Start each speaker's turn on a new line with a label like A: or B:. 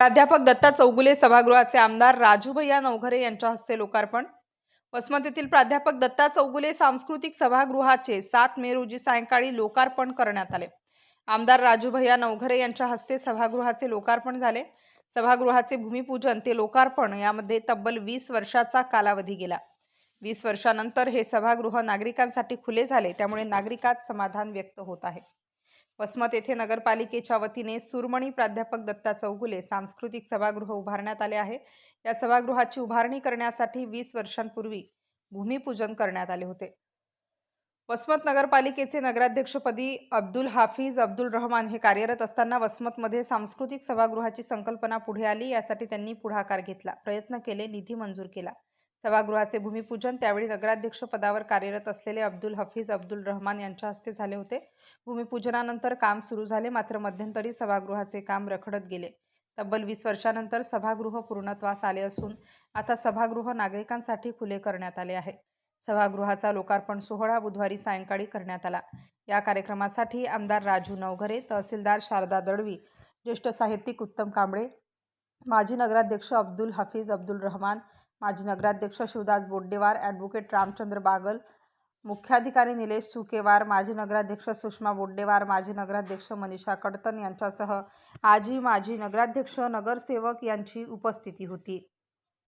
A: प्राध्यापक दत्ता चौगुले सभागृहाचे आमदार राजूभैया नवघरे यांच्या हस्ते लोकार्पण. वसमत प्राध्यापक दत्ता चौगुले सांस्कृतिक सभागृहाचे सात मे रोजी सायंकाळी लोकार्पण करण्यात आले. आमदार राजूभैया नवघरे यांच्या हस्ते सभागृहाचे लोकार्पण झाले. सभागृहाचे भूमिपूजन ते लोकार्पण यामध्ये तब्बल वीस वर्षाचा कालावधी गेला. वीस वर्षानंतर हे सभागृह नागरिकांसाठी खुले झाले त्यामुळे नागरिकात समाधान व्यक्त होत आहे. वसमत येथे नगरपालिकेच्या वतीने सुरमणी प्राध्यापक दत्ता चौगुले सांस्कृतिक सभागृह उभारण्यात आले आहे. या सभागृहाची उभारणी करण्यासाठी वीस वर्षांपूर्वी भूमिपूजन करण्यात आले होते. वसमत नगरपालिकेचे नगराध्यक्षपदी अब्दुल हाफिज अब्दुल रहमान हे कार्यरत असताना वसमतमध्ये सांस्कृतिक सभागृहाची संकल्पना पुढे आली यासाठी त्यांनी पुढाकार घेतला प्रयत्न केले निधी मंजूर केला. सभागृहाचे भूमिपूजन. त्यावेळी नगराध्यक्ष पदावर कार्यरत असलेले अब्दुल हफीज अब्दुल रहमान यांच्या हस्ते झाले होते. भूमिपूजनानंतर काम सुरू झाले. मात्र मध्यंतरी सभागृहाचे काम रखडत गेले. तब्बल वीस वर्षानंतर सभागृह पूर्णत्वास आले असून आता सभागृह नागरिकांसाठी खुले करण्यात आले आहे. सभागृहाचा लोकार्पण सोहळा बुधवारी सायंकाळी करण्यात आला. या कार्यक्रमासाठी आमदार राजू नवघरे तहसीलदार शारदा दळवी ज्येष्ठ साहित्यिक उत्तम कांबळे माजी नगराध्यक्ष अब्दुल हफीज अब्दुल रहमान माजी नगराध्यक्ष शिवदास बोड्डेवार ॲडव्होकेट रामचंद्र बागल मुख्याधिकारी निलेश सुकेवार माजी नगराध्यक्ष सुषमा बोड्डेवार माजी नगराध्यक्ष मनीषा कडतन यांच्यासह आजी माजी नगराध्यक्ष नगरसेवक यांची उपस्थिती होती.